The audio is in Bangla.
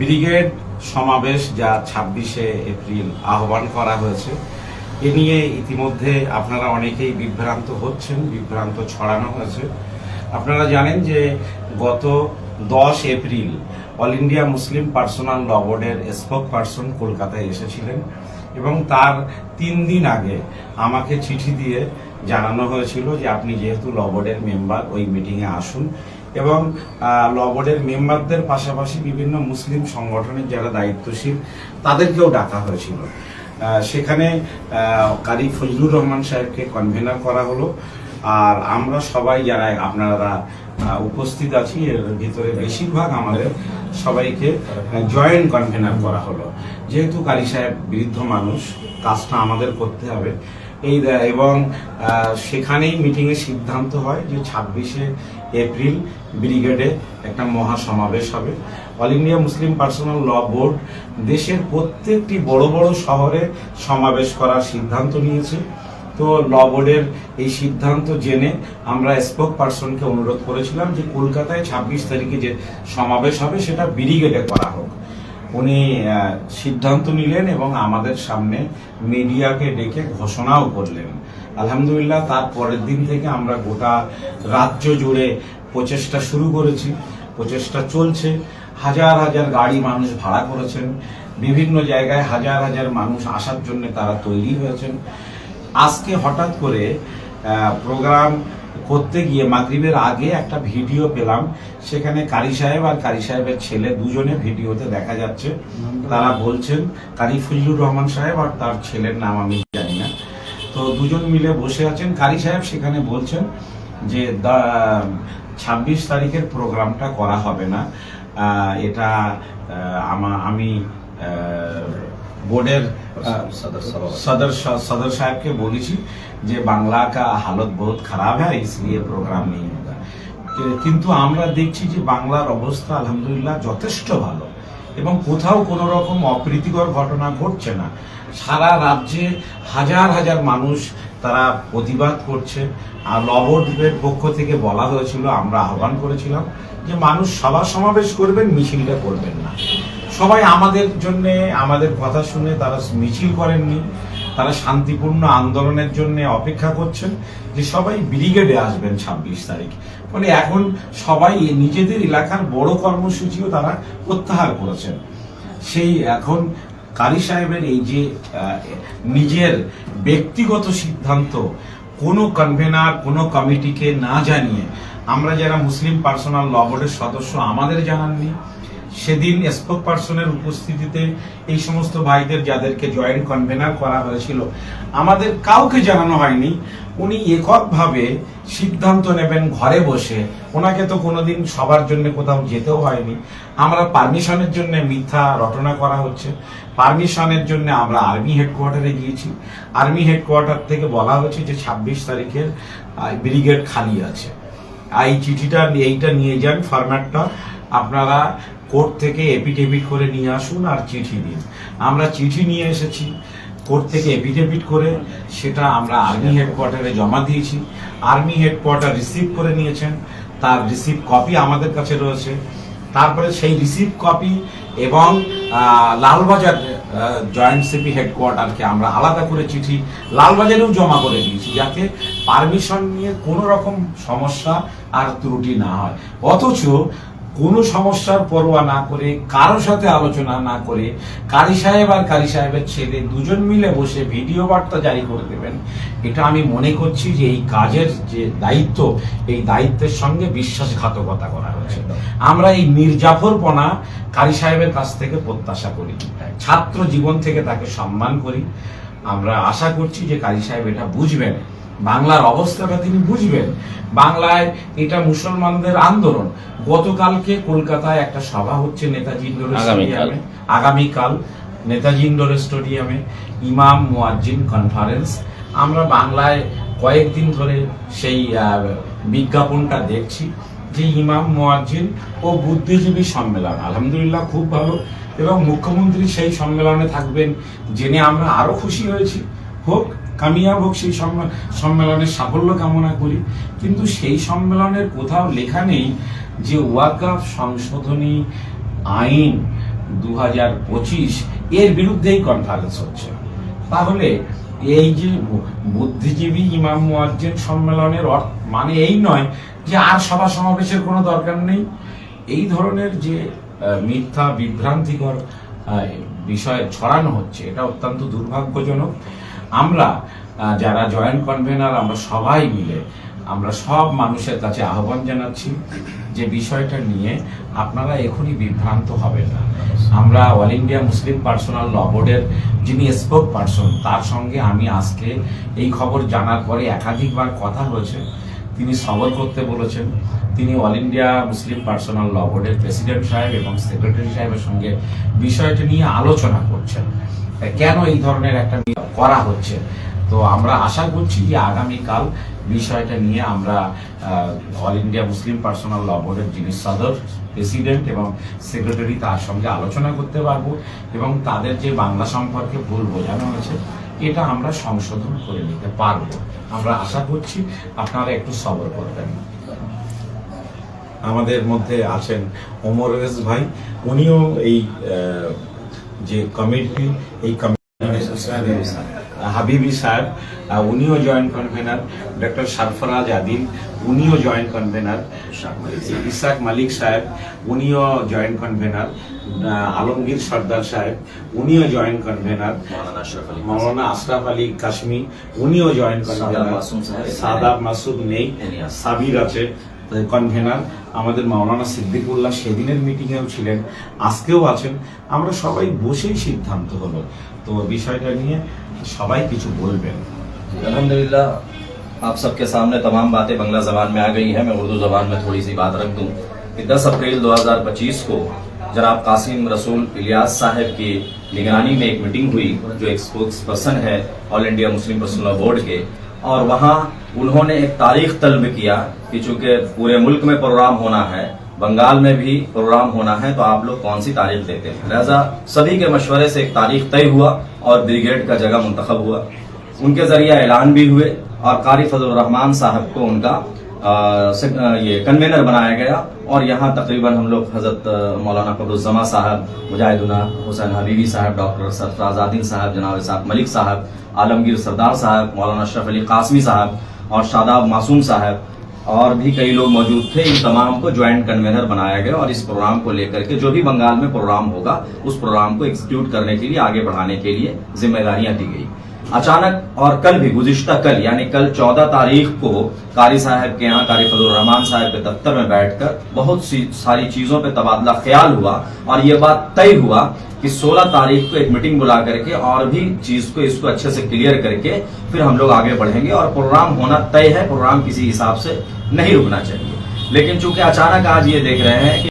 ব্রিগেড সমাবেশ যা ছাব্বিশে এপ্রিল আহ্বান করা হয়েছে, এ নিয়ে ইতিমধ্যে আপনারা অনেকেই বিভ্রান্ত হচ্ছেন, বিভ্রান্ত ছড়ানো হয়েছে। আপনারা জানেন যে গত দশ April all India Muslim personal law বোর্ডের স্পোক পার্সন কলকাতায় এসেছিলেন এবং তার তিন দিন আগে আমাকে চিঠি দিয়ে জানানো হয়েছিল যে আপনি যেহেতু ল বোর্ডের মেম্বার, ওই মিটিংয়ে আসুন। এবং ল মেম্বারদের পাশাপাশি বিভিন্ন মুসলিম সংগঠনের যারা দায়িত্বশীল, তাদেরকেও ডাকা হয়েছিল। সেখানে কারি ফজলুর রহমান সাহেবকে কনভেনার করা হলো। আর আমরা সবাই যারা আপনারা উপস্থিত আছি, এর ভিতরে বেশিরভাগ আমাদের সবাইকে জয়েন্ট কনভেনার করা হলো। যেহেতু কারি সাহেব বৃদ্ধ মানুষ, কাজটা আমাদের করতে হবে। এই, এবং সেখানেই মিটিংয়ে সিদ্ধান্ত হয় যে ছাব্বিশে এপ্রিল ব্রিগেডে একটা মহা সমাবেশ হবে। All India Muslim personal law board দেশের প্রত্যেকটি বড় বড় শহরে সমাবেশ করার সিদ্ধান্ত নিয়েছে। তো ল বোর্ডের এই সিদ্ধান্ত জেনে আমরা স্পোক পার্সনকে অনুরোধ করেছিলাম যে কলকাতায় ছাব্বিশ তারিখে যে সমাবেশ হবে, সেটা ব্রিগেডে করা হোক। উনি সিদ্ধান্ত নিলেন এবং আমাদের সামনে মিডিয়াকে ডেকে ঘোষণাও করলেন। আলহামদুলিল্লাহ, তার পরের দিন থেকে আমরা গোটা রাজ্য জুড়ে প্রচেষ্টা শুরু করেছি, প্রচেষ্টা চলছে। হাজার হাজার গাড়ি মানুষ ভাড়া করেছেন, বিভিন্ন জায়গায় হাজার হাজার মানুষ আসার জন্য তারা তৈরি হয়েছেন। আজকে হঠাৎ করে প্রোগ্রাম করতে গিয়ে মাগরিবের আগে একটা ভিডিও পেলাম। সেখানে কারি সাহেব আর কারি সাহেবের ছেলে দুজনে ভিডিওতে দেখা যাচ্ছে। তারা বলছেন, কারি ফজলুর রহমান সাহেব আর তার ছেলের নাম আমি জানি না। তো দুজন মিলে বসে আছেন। কারি সাহেব সেখানে বলছেন যে ছাব্বিশ তারিখের প্রোগ্রামটা করা হবে না। এটা আমা- আমি বোর্ডের আহ, सदर सदर साहब के বলেছি যে বাংলা কা হালত বহুত খারাপ হ্যাঁ इसलिए প্রোগ্রাম নেই होगा কি- কিন্তু আমরা দেখছি যে বাংলার অবস্থা আলহামদুলিল্লাহ যথেষ্ট ভালো এবং কোথাও কোনো রকম অপ্রীতিকর ঘটনা ঘটছে না সারা রাজ্যে হাজার হাজার মানুষ তারা প্রতিবাদ করছে আর লবডের পক্ষ থেকে বলা হয়েছিল আমরা আহ্বান করেছিলাম যে মানুষ সভা সমাবেশ করবেন মিছিলটা করবেন না সবাই আমাদের জন্য, আমাদের কথা শুনে তারা মিছিল করেননি, তারা শান্তিপূর্ণ আন্দোলনের জন্য অপেক্ষা করছেন যে সবাই ব্রিগেডে আসবেন ছাব্বিশ তারিখ। ফলে এখন সবাই নিজেদের এলাকার বড় কর্মসূচিও তারা প্রত্যাহার করেছেন। সেই এখন কারি সাহেবের এই যে নিজের ব্যক্তিগত সিদ্ধান্ত, কোনো কনভেনার কোনো কমিটিকে না জানিয়ে আমরা যারা মুসলিম পার্সোনাল ল বোর্ডের সদস্য, আমাদের জানাননি। সেদিন স্পোক পার্সনের উপস্থিতিতে এই সমস্ত ভাইদের যাদেরকে জয়েন্ট কনভেনার করা হয়েছিল, আমাদের কাউকে জানানো হয়নি। উনি এককভাবে সিদ্ধান্ত নেবেন ঘরে বসে। ওনাকে তো কোনোদিন সবার জন্য কোথাও যেতেও হয়নি। আমরা পারমিশনের জন্য মিথ্যা রটনা করা হচ্ছে। পারমিশনের জন্য আমরা আর্মি হেডকোয়ার্টারে গিয়েছি। আর্মি হেডকোয়ার্টার থেকে বলা হয়েছে যে ছাব্বিশ তারিখের ব্রিগেড খালি আছে। এই চিঠিটা, এইটা নিয়ে যান ফরম্যাটটা। আপনারা কোর্ট থেকে এপিডেভিট করে নিয়ে আসুন আর চিঠি দিন। আমরা চিঠি নিয়ে এসেছি, কোর্ট থেকে এপিডেভিট করে, সেটা আমরা আর্মি হেডকোয়ার্টারে জমা দিয়েছি। আর্মি হেডকোয়ার্টার রিসিভ করে নিয়েছেন, তার রিসিভ কপি আমাদের কাছে রয়েছে। তারপরে সেই রিসিভ কপি এবং লালবাজার জয়েন্ট সিপি হেডকোয়ার্টারকে আমরা আলাদা করে চিঠি লালবাজারেও জমা করে দিয়েছি, যাতে পারমিশন নিয়ে কোনো রকম সমস্যা আর ত্রুটি না হয়। অথচ কোনো সমস্যার পরোয়া না করে কারও সাথে আলোচনা না করে কারি সাহেব আর কারি সাহেবের ছেলে দুজন মিলে বসে ভিডিও বার্তা জারি করে দেবেন। এটা আমি মনে করছি যে এই কাজের যে দায়িত্ব এই দায়িত্বের সঙ্গে বিশ্বাসঘাতকতা করা হয়েছে আমরা এই মির্জাফরপনা কারি সাহেবের কাছ থেকে প্রত্যাশা করি। ছাত্র জীবন থেকে তাকে সম্মান করি। আমরা আশা করছি যে কারি সাহেব এটা বুঝবেন। বাংলার অবস্থাটা তিনি বুঝবেন। বাংলায় এটা মুসলমানদের আন্দোলন। গতকালকে কলকাতায় একটা সভা হচ্ছে নেতাজি ইন্ডোর আগামীকাল। স্টেডিয়ামে। আগামীকাল নেতাজি ইন্ডোর স্টেডিয়ামে ইমাম মুয়াজ্জিন কনফারেন্স আমরা বাংলায় কয়েকদিন ধরে সেই বিজ্ঞাপনটা দেখছি যে ইমাম মুয়াজ্জিন ও বুদ্ধিজীবী সম্মেলন। আলহামদুলিল্লাহ খুব ভালো। এবং মুখ্যমন্ত্রী সেই সম্মেলনে থাকবেন জেনে আমরা আরও খুশি হয়েছি। হোক কামিয়াব হোক সেই সম্মে- সম্মেলনের সাফল্য কামনা করি। কিন্তু সেই সম্মেলনের কোথাও লেখা নেই যে ওয়াকাফ সংশোধনী আইন দু হাজার পঁচিশ এর বিরুদ্ধেই কনফারেন্স হচ্ছে। তাহলে এই যে বুদ্ধিজীবী ইমাম মুয়াজ্জিন সম্মেলনের অর্থ মানে এই নয় যে আর সভা সমাবেশের কোনো দরকার নেই। এই ধরনের যে মিথ্যা বিভ্রান্তিকর বিষয় ছড়ানো হচ্ছে, এটা অত্যন্ত দুর্ভাগ্যজনক। আমরা যারা জয়েন্ট কনভেনার আমরা সবাই মিলে, আমরা সব মানুষের কাছে আহ্বান জানাচ্ছি যে বিষয়টা নিয়ে আপনারা এখনই বিভ্রান্ত হবেন না। আমরা all India Muslim personal law বোর্ডের যিনি স্পোক পার্সন তার সঙ্গে আমি আজকে এই খবর জানার পরে একাধিকবার কথা হয়েছে। তিনি সবর করতে বলেছেন। তিনি all India Muslim personal law বোর্ডের প্রেসিডেন্ট সাহেব এবং সেক্রেটারি সাহেবের সঙ্গে বিষয়টি নিয়ে আলোচনা করছেন। কেন এই ধরনের একটা করা হচ্ছে? তো আমরা আশা করছি যে আগামীকাল বিষয়টা নিয়ে আমরা all India Muslim personal law বোর্ডের যিনি সদর প্রেসিডেন্ট এবং সেক্রেটারি তার সঙ্গে আলোচনা করতে পারব এবং তাদের যে বাংলা সম্পর্কে ভুল বোঝানো হয়েছে এটা আমরা সংশোধন করে নিতে পারব। আমরা আশা করছি আপনারা একটু সবর করবেন। আমাদের মধ্যে আছেন ওমর রেজ ভাই। উনিও এই যে কমিটি এই কমিটি হাবিবি স্যার উনিও joint convener doctor Sarfaraz Adil উনিও জয়েন্ট কনভেনার ইসাক মালিক সাহেব উনিও জয়েন্ট কনভেনার আলমগীর সর্দার সাহেব উনিও জয়েন্ট কনভেনার মৌলানা আশরাফ আলী কাশ্মীর উনিও জয়েন্ট কনভেনার সাদাব মাসুদ নেই সাবির আছে। কনভেনার আমাদের মাওলানা সিদ্দিকুল্লাহ সেদিনের মিটিংয়েও ছিলেন، আজকেও আছেন। আমরা সবাই বসেই সিদ্ধান্ত হলো। তো বিষয়টা নিয়ে সবাই কিছু বলবেন। الحمدللہ آپ سب کے سامنے تمام باتیں بنگلہ زبان میں آ گئی ہیں میں اردو زبان میں تھوڑی سی بات رکھ دوں। کہ دس اپریل دو ہزار پچیس کو جناب قاسم رسول الیاس صاحب کی نگرانی میں ایک میٹنگ ہوئی، جو ایک سپوکس پرسن ہے آل انڈیا مسلم پرسنل بورڈ کے۔ اور وہاں انہوں نے ایک تاریخ طلب کیا کہ چونکہ پورے ملک میں پروگرام ہونا ہے، بنگال میں بھی پروگرام ہونا ہے، تو آپ لوگ کون سی تاریخ دیتے ہیں؟ لہذا سبھی کے مشورے سے ایک تاریخ طے ہوا اور بریگیڈ کا جگہ منتخب ہوا۔ ان کے ذریعہ اعلان بھی ہوئے اور قاری فضل الرحمان صاحب کو ان کا یہ کنوینر بنایا گیا اور یہاں تقریباً ہم لوگ حضرت مولانا قبر الزما صاحب، مجاہدنا حسین حبیبی صاحب، ڈاکٹر سرفراز عادین صاحب، جناب صاحب ملک صاحب، عالمگیر سردار صاحب، مولانا اشرف علی قاسمی صاحب اور شاداب معصوم صاحب اور بھی کئی لوگ موجود تھے، ان تمام کو جوائنٹ کنوینر بنایا گیا اور اس پروگرام کو لے کر کے جو بھی بنگال میں پروگرام ہوگا، اس پروگرام کو ایکسیکیوٹ کرنے کے لیے، آگے بڑھانے کے لیے ذمہ داریاں دی گئی۔ اچانک اور کل بھی گزشتہ کل یعنی کل چودہ تاریخ کو کاری صاحب کے یہاں کاری فضل الرحمان صاحب کے دفتر میں بیٹھ کر بہت سی ساری چیزوں پہ تبادلہ خیال ہوا اور یہ بات طے ہوا کہ سولہ تاریخ کو ایک میٹنگ بلا کر کے اور بھی چیز کو اس کو اچھے سے کلیئر کر کے پھر ہم لوگ آگے بڑھیں گے اور پروگرام ہونا طے ہے، پروگرام کسی حساب سے نہیں رکنا چاہیے۔ لیکن چونکہ اچانک آج یہ دیکھ رہے ہیں کہ